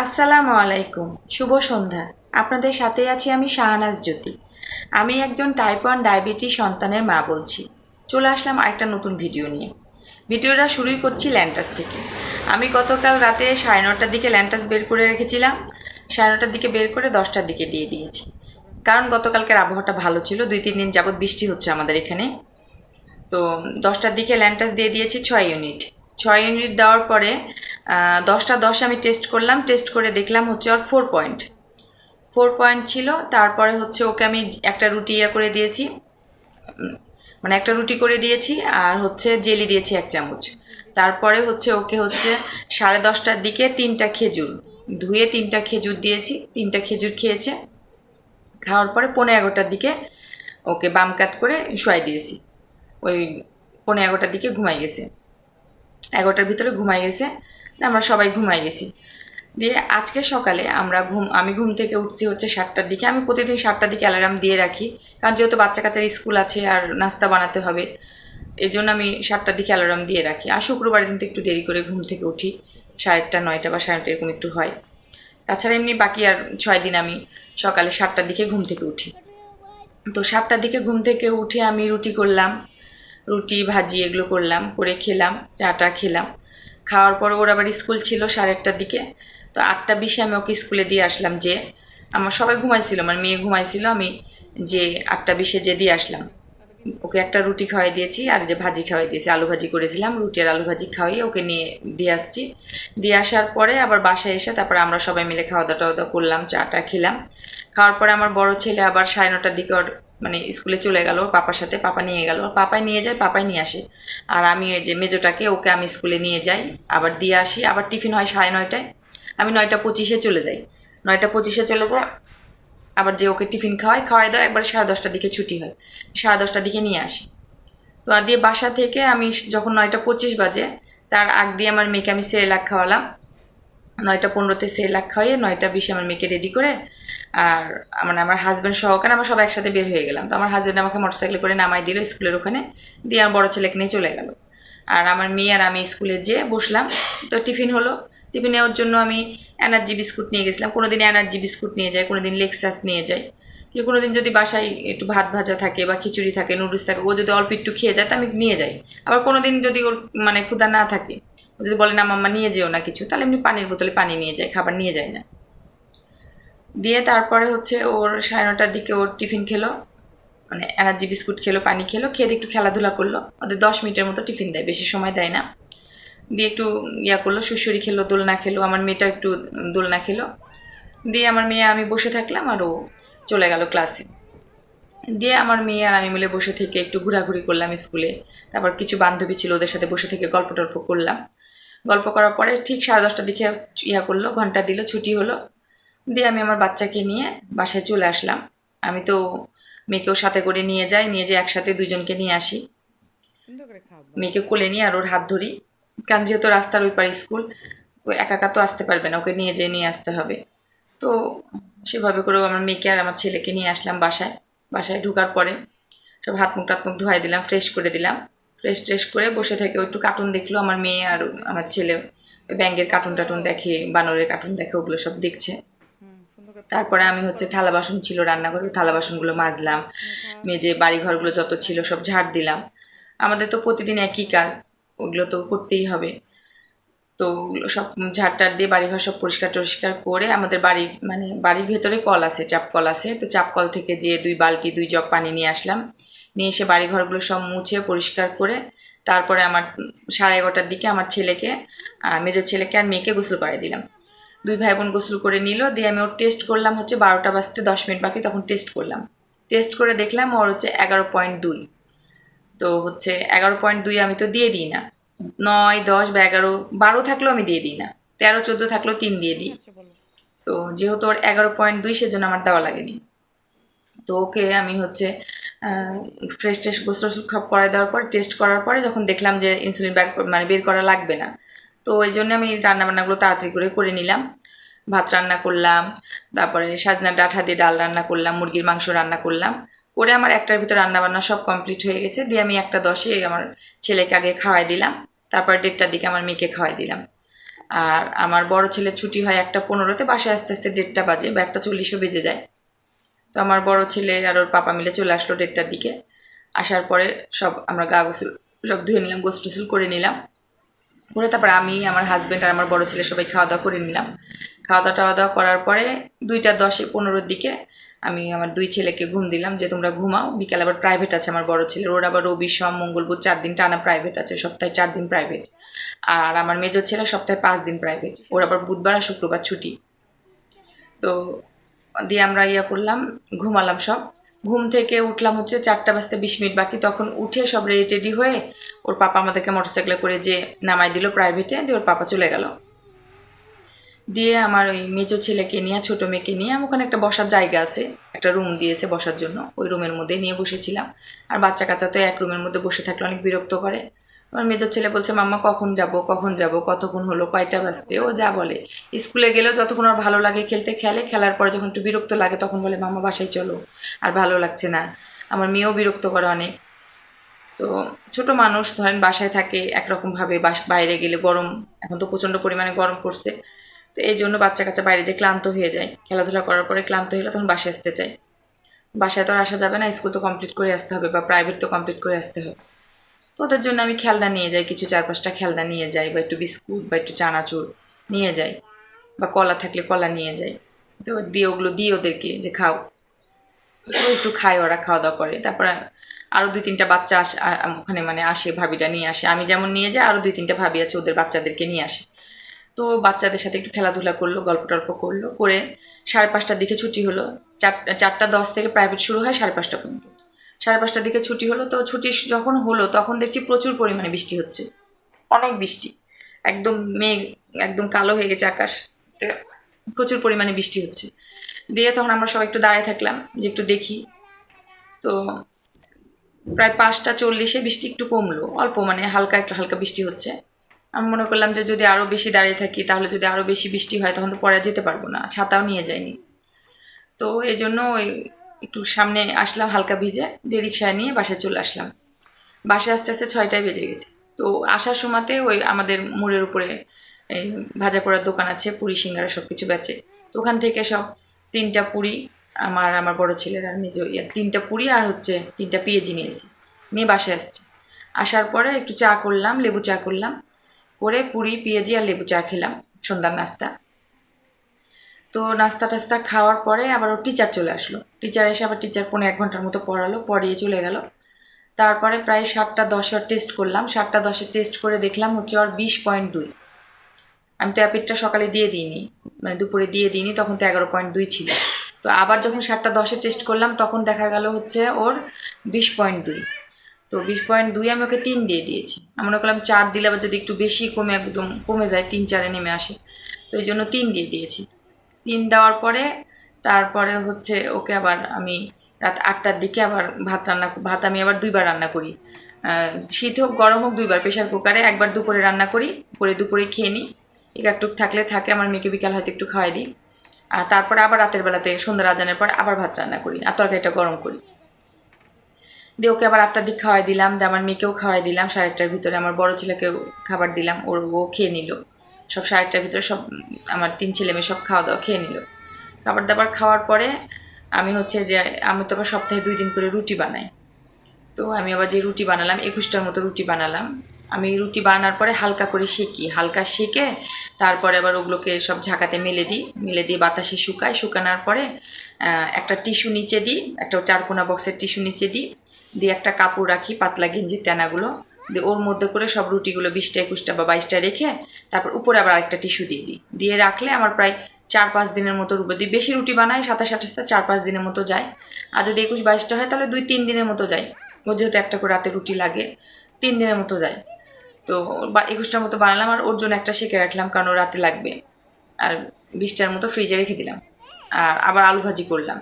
আসসালামু আলাইকুম, শুভ সন্ধ্যা। আপনাদের সাথে আছি আমি শাহনাজ জ্যোতি। আমি একজন টাইপ ওয়ান ডায়াবেটিস সন্তানের মা বলছি। চলে আসলাম আরেকটা নতুন ভিডিও নিয়ে। ভিডিওটা শুরুই করছি ল্যান্টাস থেকে। আমি গতকাল রাতে সাড়ে নটার দিকে ল্যান্টাস বের করে রেখেছিলাম। সাড়ে নটার দিকে বের করে দশটার দিকে দিয়ে দিয়েছি। কারণ গতকালকের আবহাওয়াটা ভালো ছিল, দুই, তিন দিন যাবৎ বৃষ্টি হচ্ছে আমাদের এখানে। তো দশটার দিকে ল্যান্টাস দিয়ে দিয়েছি ছয় ইউনিট ছয় ইউনিট দেওয়ার পরে দশটা দশ আমি টেস্ট করলাম টেস্ট করে দেখলাম হচ্ছে ওর ফোর পয়েন্ট ফোর পয়েন্ট ছিল, তারপরে হচ্ছে ওকে আমি একটা রুটি ইয়ে করে দিয়েছি মানে একটা রুটি করে দিয়েছি আর হচ্ছে জেলি দিয়েছি এক চামচ। তারপরে হচ্ছে ওকে হচ্ছে সাড়ে দশটার দিকে তিনটা খেজুর, ধুয়ে তিনটা খেজুর দিয়েছি, তিনটা খেজুর খেয়েছে। খাওয়ার পরে পনেরো এগারোটার দিকে ওকে বাম কাত করে শুয়াই দিয়েছি। ওই পনেরো এগারোটার দিকে ঘুমাই গেছে। এগারোটার ভিতরে ঘুমাই গেছে। আমরা সবাই ঘুমাই গেছি। দিয়ে আজকে সকালে আমরা ঘুম আমি ঘুম থেকে উঠছি হচ্ছে সাতটার দিকে। আমি প্রতিদিন সাতটার দিকে অ্যালার্ম দিয়ে রাখি। কারণ যেহেতু বাচ্চা কাচ্চার স্কুল আছে আর নাস্তা বানাতে হবে এই জন্য আমি সাতটার দিকে অ্যালার্ম দিয়ে রাখি। আর শুক্রবার দিন তো একটু দেরি করে ঘুম থেকে উঠি। সাড়ে আটটা, নয়টা বা সাড়ে এরকম একটু হয়। তাছাড়া এমনি বাকি আর ছয় দিন আমি সকালে সাতটার দিকে ঘুম থেকে উঠি। তো সাতটার দিকে ঘুম থেকে উঠে আমি রুটি করলাম। রুটি, ভাজি এগুলো করলাম, করে খেলাম, চাটা খেলাম। খাওয়ার পর ওর আবার স্কুল ছিল সাড়ে আটটার দিকে। তো আটটা বিশে আমি ওকে স্কুলে দিয়ে আসলাম যে, আমার সবাই ঘুমাইছিল, আমার মেয়ে ঘুমাইছিল, আমি যে আটটা বিশে যে দিয়ে আসলাম। ওকে একটা রুটি খাওয়াই দিয়েছি আর যে ভাজি খাওয়াই দিয়েছি, আলু ভাজি করেছিলাম, রুটি আর আলু ভাজি খাওয়াই ওকে নিয়ে দিয়ে আসছি। দিয়ে আসার পরে আবার বাসায় এসে তারপর আমরা সবাই মিলে খাওয়া দাওয়া টাওয়া করলাম চাটা খেলাম। খাওয়ার পরে আমার বড় ছেলে আবার সাড়ে নটার দিকে মানে স্কুলে চলে গেল, পাপার সাথে পাপা নিয়ে গেল। পাপাই নিয়ে যায়, পাপাই নিয়ে আসে। আর আমি ওই যে মেজোটাকে, ওকে আমি স্কুলে নিয়ে যাই, আবার দিয়ে আসি। আবার টিফিন হয় সাড়ে নয়টায়। আমি নয়টা পঁচিশে চলে যাই। নয়টা পঁচিশে চলে যাই আবার যে ওকে টিফিন খাওয়াই খাওয়াই দাও একবার সাড়ে দশটার দিকে ছুটি হয়। সাড়ে দশটার দিকে নিয়ে আসি। তো আর দিয়ে বাসা থেকে আমি যখন নয়টা পঁচিশ বাজে, তার আগ দিয়ে আমার মেয়েকে আমি সেরেলাক খাওয়ালাম। নয়টা পনেরোতে সেরেলাক খাওয়াইয়ে নয়টা বিশে আমার মেয়েকে রেডি করে আর মানে আমার হাজব্যান্ড সহকারে আমরা সবাই একসাথে বের হয়ে গেলাম। তো আমার হাজব্যান্ড আমাকে মোটরসাইকেলে করে নামাই দিল স্কুলের ওখানে। দিয়ে আমার বড়ো ছেলেকে নিয়ে চলে গেল। আর আমার মেয়ে আর আমি স্কুলে যেয়ে বসলাম। তো টিফিন হলো। টিফিন নেওয়ার জন্য আমি এনার্জি বিস্কুট নিয়ে গেছিলাম। কোনো দিন এনার্জি বিস্কুট নিয়ে যাই কোনো দিন লেক্সাস নিয়ে যাই কি কোনো দিন যদি বাসায় একটু ভাত ভাজা থাকে বা খিচুড়ি থাকে নুডলস থাকে, ও যদি অল্প একটু খেয়ে যায়, তো আমি নিয়ে যাই। আবার কোনো দিন যদি ওর মানে ক্ষুধা না থাকে যদি বলে, না, মাম্মা, নিয়ে যেও না কিছু, তাহলে এমনি পানির বোতলে পানি নিয়ে যায়, খাবার নিয়ে যায় না। দিয়ে তারপরে হচ্ছে ওর সাড়ে নটার দিকে ওর টিফিন খেলো। মানে এনার্জি বিস্কুট খেলো, পানি খেলো, খেয়ে একটু খেলাধুলা করল। ওদের দশ মিনিটের মতো টিফিন দেয়, বেশি সময় দেয় না। দিয়ে একটু ইয়া করল সুসুরি খেলো, দোলনা খেলো, আমার মেয়েটা একটু দোলনা খেলো। দিয়ে আমার মেয়ে, আমি বসে থাকলাম আর ও চলে গেল ক্লাসে দিয়ে আমার মেয়ে আর আমি মিলে বসে থেকে একটু ঘোরাঘুরি করলাম স্কুলে। তারপর কিছু বান্ধবী ছিল ওদের সাথে বসে থেকে গল্প টল্প করলাম। গল্প করার পরে ঠিক সাড়ে দশটার দিকে ইয়া করল, ঘণ্টা দিল, ছুটি হলো। দিয়ে আমি আমার বাচ্চাকে নিয়ে বাসায় চলে আসলাম। আমি তো মেয়েকেও সাথে করে নিয়ে যাই নিয়ে যাই একসাথে দুজনকে নিয়ে আসি। মেয়েকে কোলে নিয়ে আর ওর হাত ধরি। কারণ যেহেতু রাস্তার ওই পার স্কুল ও একা একা তো আসতে পারবে না ওকে নিয়ে যেয়ে নিয়ে আসতে হবে। তো সেভাবে করে আমার মেয়েকে আর আমার ছেলেকে নিয়ে আসলাম বাসায়। বাসায় ঢোকার পরে সব হাত মুখ টাত মুখ ধোয়াই দিলাম ফ্রেশ করে দিলাম। ফ্রেশ ট্রেশ করে বসে থেকে একটু কার্টুন দেখল আমার মেয়ে আর আমার ছেলে। ওই ব্যাঙ্গের কার্টুন টাটুন দেখে বানরের কার্টুন দেখে ওগুলো সব দেখছে। তারপরে আমি হচ্ছে থালা বাসন ছিল রান্নাঘরে থালা বাসনগুলো মাজলাম। মেজে বাড়ি ঘরগুলো যত ছিল সব ঝাড় দিলাম। আমাদের তো প্রতিদিন একই কাজ ওগুলো তো করতেই হবে। তো ওগুলো সব ঝাড় টাড় দিয়ে বাড়িঘর সব পরিষ্কার টরিষ্কার করে আমাদের বাড়ি মানে বাড়ির ভেতরে কল আছে চাপ কল আছে। তো চাপ কল থেকে যে দুই বালতি দুই জগ পানি নিয়ে আসলাম। নিয়ে এসে বাড়ি ঘরগুলো সব মুছে পরিষ্কার করে তারপরে আমার সাড়ে এগারোটার দিকে আমার ছেলেকে মেজর ছেলেকে আর মেয়েকে গোসল করে দিলাম। দুই ভাই বোন গোসল করে নিল দিয়ে আমি ওর টেস্ট করলাম হচ্ছে বারোটা বাজতে দশ মিনিট বাকি তখন টেস্ট করলাম। টেস্ট করে দেখলাম ওর হচ্ছে এগারো পয়েন্ট দুই। তো হচ্ছে এগারো পয়েন্ট দুই আমি তো দিয়ে দিই না। নয় দশ বা এগারো বারো থাকলেও আমি দিয়ে দিই না। তেরো চোদ্দ থাকলেও তিন দিয়ে দিই। তো যেহেতু ওর এগারো পয়েন্ট দুই সেজন্য আমার দেওয়া লাগেনি। তো ওকে আমি হচ্ছে ফ্রেশ টেস্ট গোসল সব করাই দেওয়ার পর টেস্ট করার পরে যখন দেখলাম যে ইনসুলিন ব্যাগ মানে বের করা লাগবে না তো ওই জন্য আমি রান্নাবান্নাগুলো তাড়াতাড়ি করে করে নিলাম। ভাত রান্না করলাম, তারপরে সাজনা ডাঁটা দিয়ে ডাল রান্না করলাম, মুরগির মাংস রান্না করলাম। করে আমার একটার ভিতর রান্নাবান্না সব কমপ্লিট হয়ে গেছে, দিয়ে আমি একটা দশে আমার ছেলেকে আগে খাওয়াই দিলাম, তারপর দেড়টার দিকে আমার মেয়েকে খাওয়াই দিলাম। আর আমার বড় ছেলে ছুটি হয় একটা পনেরোতে, বাসায় আস্তে আস্তে দেড়টা বাজে বা একটা চল্লিশও বেজে যায়। তো আমার বড় ছেলে আর ওর পাপা মিলে চলে আসলো দেড়টার দিকে। আসার পরে সব আমরা গা গোসল, সব ধুয়ে নিলাম গোসল টোসল করে নিলাম। করে তারপরে আমি, আমার হাজব্যান্ড আর আমার বড় ছেলে সবাই খাওয়া দাওয়া করে নিলাম। খাওয়া দাওয়া টাওয়া দাওয়া করার পরে দুইটা দশে পনেরোর দিকে আমি আমার দুই ছেলেকে ঘুম দিলাম যে, তোমরা ঘুমাও, বিকাল আবার প্রাইভেট আছে আমার বড় ছেলের। ওর আবার রবি, সোম, মঙ্গল, বুধ চার দিন টানা প্রাইভেট আছে, সপ্তাহে চার দিন প্রাইভেট আর আমার মেজর ছেলে সপ্তাহে পাঁচ দিন প্রাইভেট ওর আবার বুধবার আর শুক্রবার ছুটি। তো দিয়ে আমরা ইয়া করলাম, ঘুমালাম সব। ঘুম থেকে উঠলাম হচ্ছে চারটা বাজতে বিশ মিনিট বাকি, তখন উঠে সব রেডি টেডি হয়ে ওর পাপা আমাদেরকে মোটরসাইকেলে করে যে নামাই দিল প্রাইভেটে দিয়ে ওর পাপা চলে গেল। দিয়ে আমার ওই মেজো ছেলেকে নিয়ে, ছোটো মেয়েকে নিয়ে আমি ওখানে একটা বসার জায়গা আছে, একটা রুম দিয়েছে বসার জন্য। ওই রুমের মধ্যে নিয়ে বসেছিলাম। আর বাচ্চা কাচ্চা তো এক রুমের মধ্যে বসে থাকলে অনেক বিরক্ত করে। আমার মেয়েদের ছেলে বলছে, মাম্মা, কখন যাব? কখন যাব? কতক্ষণ হলো? কয়টা বাজছে? ও যা বলে। স্কুলে গেলেও যতক্ষণ আর ভালো লাগে খেলতে খেলে, খেলার পরে যখন একটু বিরক্ত লাগে তখন বলে, মাম্মা, বাসায় চলো। আর ভালো লাগছে না। আমার মেয়েও বিরক্ত করে অনেক। তো ছোট মানুষ, ধরেন বাসায় থাকে একরকমভাবে বাইরে গেলে গরম, এখন তো প্রচণ্ড পরিমাণে গরম পড়ছে। তো এই জন্য বাচ্চা কাচ্চা বাইরে যে ক্লান্ত হয়ে যায়। খেলাধুলা করার পরে ক্লান্ত হয়ে গেলে তখন বাসায় আসতে চায়। বাসায় তো আর আসা যাবে না, স্কুল তো কমপ্লিট করে আসতে হবে বা প্রাইভেট তো কমপ্লিট করে আসতে হবে। ওদের জন্য আমি খেলনা নিয়ে যাই, কিছু চার পাঁচটা খেলনা নিয়ে যাই, বা একটু বিস্কুট বা একটু চানাচুর নিয়ে যাই, বা কলা থাকলে কলা নিয়ে যাই। তো দিয়ে ওগুলো দিই ওদেরকে যে খাও। একটু খায়, ওরা খাওয়া দাওয়া করে। তারপরে আরও দুই তিনটা বাচ্চা আসে ওখানে মানে আসে, ভাবিটা নিয়ে আসে। আমি যেমন নিয়ে যাই আরও দুই তিনটা ভাবি আছে ওদের বাচ্চাদেরকে নিয়ে আসে। তো বাচ্চাদের সাথে একটু খেলাধুলা করল, গল্প টল্প করল, করে সাড়ে পাঁচটার দিকে ছুটি হলো। চারটা চারটা দশ থেকে প্রাইভেট শুরু হয় সাড়ে পাঁচটা পর্যন্ত। সাড়ে পাঁচটার দিকে ছুটি হলো, তো ছুটি যখন হলো তখন দেখছি প্রচুর পরিমাণে বৃষ্টি হচ্ছে। অনেক বৃষ্টি। একদম মেঘ, একদম কালো হয়ে গেছে আকাশ। প্রচুর পরিমাণে বৃষ্টি হচ্ছে। দিয়ে তখন আমরা সবাই একটু দাঁড়িয়ে থাকলাম যে একটু দেখি। তো প্রায় পাঁচটা চল্লিশে বৃষ্টি একটু কমলো। অল্প মানে হালকা একটু হালকা বৃষ্টি হচ্ছে। আমি মনে করলাম যে যদি আরও বেশি দাঁড়িয়ে থাকি, তাহলে যদি আরও বেশি বৃষ্টি হয়, তখন তো পরে যেতে পারব না। ছাতাও নিয়ে যাইনি। তো এই জন্য ওই একটু সামনে আসলাম হালকা ভিজে, দিয়ে রিক্সায় নিয়ে বাসায় চলে আসলাম। বাসায় আস্তে আস্তে ছয়টায় বেজে গেছে। তো আসার সময়তে ওই আমাদের মোড়ের উপরে এই ভাজা পোড়ার দোকান আছে, পুরি, সিঙ্গারা সব কিছু বেচে। তো ওখান থেকে সব তিনটা পুরি আমার আমার বড় ছেলের আর মেজো ইয়া, তিনটা পুরি আর হচ্ছে তিনটা পেঁয়াজি নিয়েছি। নিয়ে বাসায় আসছি। আসার পরে একটু চা করলাম, লেবু চা করলাম। করে পুরি, পেঁয়াজি আর লেবু চা খেলাম, সন্ধ্যার নাস্তা। তো নাস্তা টাস্তা খাওয়ার পরে আবার ওর টিচার চলে আসলো। টিচার এসে আবার টিচার পনেরো এক ঘণ্টার মতো পড়ালো, পড়িয়ে চলে গেল। তারপরে প্রায় সাতটা দশের টেস্ট করলাম। সাতটা দশে টেস্ট করে দেখলাম হচ্ছে ওর বিশ পয়েন্ট দুই। আমি তো সকালে দিয়ে দিইনি মানে দুপুরে দিয়ে দিইনি, তখন তো এগারো পয়েন্ট দুই ছিল। তো আবার যখন সাতটা দশে টেস্ট করলাম, তখন দেখা গেল হচ্ছে ওর বিশ পয়েন্ট দুই। তো বিশ পয়েন্ট দুই আমি ওকে তিন দিয়ে দিয়েছি। আমি মনে করলাম চার দিলে আবার যদি একটু বেশি কমে, একদম কমে যায়, তিন চারে নেমে আসে। তো এই জন্য তিন দিয়ে দিয়েছি। তিন দেওয়ার পরে তারপরে হচ্ছে ওকে আবার আমি রাত আটটার দিকে আবার ভাত রান্না ভাত আমি আবার দুইবার রান্না করি। শীত হোক, গরম হোক দুইবার, প্রেশার কুকারে একবার দুপুরে রান্না করি করে দুপুরে খেয়ে নিই। এক একটু থাকলে থাকে, আমার মেয়েকে বিকাল হয়তো একটু খাওয়াই দিই। আর তারপরে আবার রাতের বেলাতে, সন্ধ্যা আজানের পর আবার ভাত রান্না করি, আর তরকারিটা গরম করি। দিয়ে ওকে আবার আটটার দিক খাওয়াই দিলাম, দিয়ে আমার মেয়েকেও খাওয়াই দিলাম, সাড়ে আটটার ভিতরে আমার বড় ছেলেকেও খাবার দিলাম, ওর ও খেয়ে নিল। সব সাড়ে আটটার ভিতরে সব, আমার তিন ছেলে মেয়ে সব খাওয়া দাওয়া খেয়ে নিল। খাবার দাবার খাওয়ার পরে আমি হচ্ছে যে, আমি তো আবার সপ্তাহে দুই দিন করে রুটি বানাই। তো আমি আবার যে রুটি বানালাম, একুশটার মতো রুটি বানালাম। আমি রুটি বানানোর পরে হালকা করে সেকি। হালকা সেকে, তারপরে আবার ওগুলোকে সব ঝাঁকাতে মেলে দিই। মেলে দিয়ে বাতাসে শুকাই। শুকানোর পরে একটা টিস্যু নিচে দিই। একটা চারকোনা বক্সের টিস্যু নিচে দিই। দিয়ে একটা কাপড় রাখি, পাতলা গেঞ্জির তেনাগুলো। ওর মধ্যে করে সব রুটিগুলো বিশটা, একুশটা বা বাইশটা রেখে তারপর উপরে আবার আরেকটা টিস্যু দিয়ে দিই। দিয়ে রাখলে আমার প্রায় চার, পাঁচ দিনের মতো রুবে দিই। বেশি রুটি বানাই, সাতাশ, আঠাশটা, চার, পাঁচ দিনের মতো যায়। আর যদি একুশ, বাইশটা হয় তাহলে দুই, তিন দিনের মতো যায়। ওর যেহেতু একটা করে রাতে রুটি লাগে, তিন দিনের মতো যায়। তো বা একুশটার মতো বানালাম আর ওর জন্য একটা সেঁকে রাখলাম কারণ ও রাতে লাগবে। আর বিশটার মতো ফ্রিজে রেখে দিলাম। আর আবার আলু ভাজি করলাম।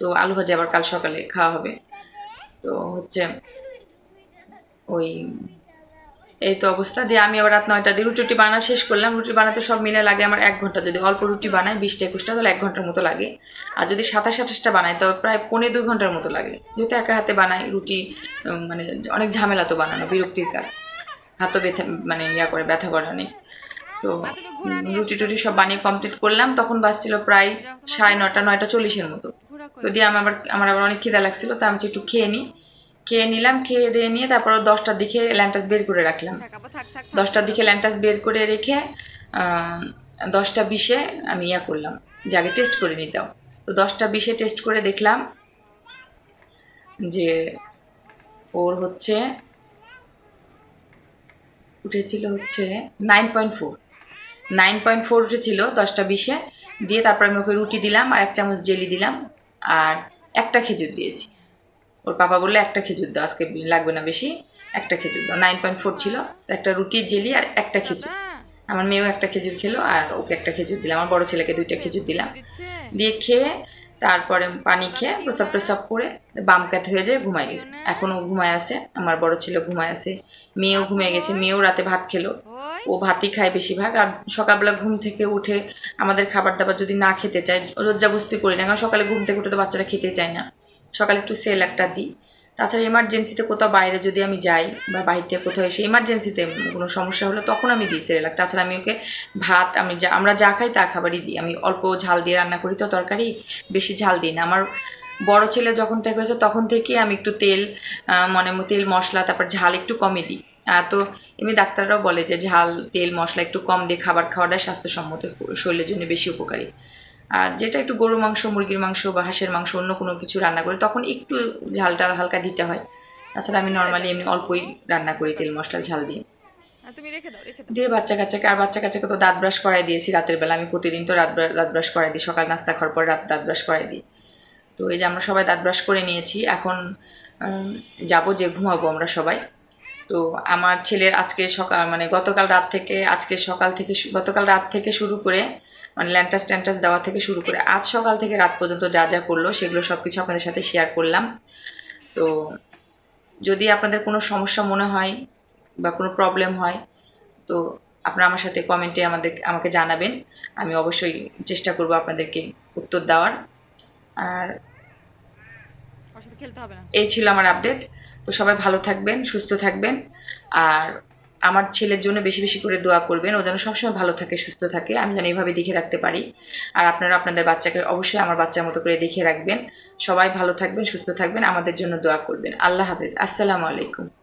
তো আলু ভাজি আবার কাল সকালে খাওয়া হবে। তো হচ্ছে ওই এই তো অবস্থা। দিয়ে আমি আবার রাত নয়টা দিয়ে রুটি বানা শেষ করলাম। রুটি বানাতে সব মিলে লাগে আমার এক ঘণ্টা। যদি অল্প রুটি বানাই, বিশটা, একুশটা, তাহলে এক ঘণ্টার মতো লাগে। আর যদি সাতাশ, আঠাশটা বানাই তবে প্রায় পৌনে দুই ঘণ্টার মতো লাগে। যেহেতু একা হাতে বানাই, রুটি মানে অনেক ঝামেলা তো বানানো, বিরক্তির কাজ। হাতও ব্যথা মানে ইয়া করে, ব্যথা করে অনেক তো রুটি টুটি সব বানিয়ে কমপ্লিট করলাম। তখন বাজছিল প্রায় সাড়ে নটা নয়টা চল্লিশের মতো। তো দিয়ে আমার আবার আমার আবার অনেক খিদা লাগছিল, তো আমি একটু খেয়ে নিই। খেয়ে নিলাম খেয়ে দিয়ে নিয়ে তারপর দশটার দিকে ল্যান্টাস বের করে রাখলাম। দশটার দিকে ল্যান্টাস বের করে রেখে দশটা বিশে আমি ইয়া করলাম যে আগে টেস্ট করে নিতাম তো দশটা বিশে টেস্ট করে দেখলাম যে ওর হচ্ছে উঠেছিল হচ্ছে nine point four nine point four উঠেছিল দশটা বিশে দিয়ে তারপর আমি ওকে রুটি দিলাম আর এক চামচ জেলি দিলাম আর একটা খেজুর দিয়েছি। ওর পাপা বলল, একটা খেজুর দাও, আজকে লাগবে না বেশি, একটা খেজুর দাও। নাইন পয়েন্ট ফোর ছিল একটা রুটি জেলি আর একটা খেজুর। আমার মেয়েও একটা খেজুর খেলো আর ওকে একটা খেজুর দিলাম, আমার বড় ছেলেকে দুইটা খেজুর দিলাম। দিয়ে খেয়ে তারপরে পানি খেয়ে প্রসাব প্রসাব করে বাম কাত হয়ে যায় ঘুমাই গেছে। এখনও ঘুমায় আছে, আমার বড় ছেলে ঘুমায় আছে, মেয়েও ঘুমিয়ে গেছে, মেয়েও রাতে ভাত খেলো। ও ভাতই খায় বেশিরভাগ আর সকালবেলা ঘুম থেকে উঠে আমাদের খাবার দাবার যদি না খেতে চায় লজ্জাবস্তি করি না, কারণ সকালে ঘুম থেকে উঠে তো বাচ্চারা খেতে চায় না। সকালে একটু সেল একটা দিই। তাছাড়া এমার্জেন্সিতে কোথাও বাইরে যদি আমি যাই বা বাইরে থেকে কোথাও এসে এমার্জেন্সিতে কোনো সমস্যা হলে তখন আমি দিই সেরেলাক তাছাড়া আমি ওকে ভাত, আমি যা, আমরা যা খাই তা খাবারই দিই। আমি অল্প ঝাল দিয়ে রান্না করি তো তরকারি, বেশি ঝাল দিই না। আমার বড় ছেলে যখন থেকে হয়েছে তখন থেকে আমি একটু তেল মনে তেল, মশলা, তারপর ঝাল একটু কমে দিই। তো এমনি ডাক্তাররাও বলে যে ঝাল, তেল, মশলা একটু কম দিয়ে খাবার খাওয়াটা স্বাস্থ্যসম্মত, শরীরের জন্য বেশি উপকারী। আর যেটা একটু গরু মাংস মুরগির মাংস বা হাঁসের মাংস অন্য কোনো কিছু রান্না করি তখন একটু ঝালটা হালকা দিতে হয়। তাছাড়া আমি নর্মালি এমনি অল্পই রান্না করি তেল মশলা ঝাল দিয়ে। তুমি রেখে দাও রেখে দিয়ে বাচ্চা কাচ্চাকে আর বাচ্চা কাচ্চাকে তো দাঁত ব্রাশ করাই দিয়েছি রাতের বেলা। আমি প্রতিদিন তো রাত ব্রা- দাঁত ব্রাশ করাই দিই। সকাল নাস্তা খাওয়ার পর রাত দাঁত ব্রাশ করাই দিই। তো এই যে আমরা সবাই দাঁত ব্রাশ করে নিয়েছি এখন যাব যে ঘুমাবো আমরা সবাই। তো আমার ছেলের আজকে সকাল মানে গতকাল রাত থেকে আজকে সকাল থেকে গতকাল রাত থেকে শুরু করে মানে ল্যান্টাস ট্যান্টাস দেওয়া থেকে শুরু করে আজ সকাল থেকে রাত পর্যন্ত যা যা করল সেগুলো সব কিছু আপনাদের সাথে শেয়ার করলাম। তো যদি আপনাদের কোনো সমস্যা মনে হয় বা কোনো প্রবলেম হয় তো আপনারা আমার সাথে কমেন্টে আমাদের আমাকে জানাবেন। আমি অবশ্যই চেষ্টা করব আপনাদেরকে উত্তর দেওয়ার। আর সাথে খেলতে হবে এই ছিল আমার আপডেট তো সবাই ভালো থাকবেন সুস্থ থাকবেন। আর আমার ছেলের জন্য বেশি বেশি করে দোয়া করবেন। ও যেন সবসময় ভালো থাকে, সুস্থ থাকে। আমি যেন এইভাবে দেখে রাখতে পারি। আর আপনারা আপনাদের বাচ্চাকে অবশ্যই আমার বাচ্চার মতো করে দেখে রাখবেন। সবাই ভালো থাকবেন, সুস্থ থাকবেন। আমাদের জন্য দোয়া করবেন। আল্লাহ হাফেজ। আসসালামু আলাইকুম।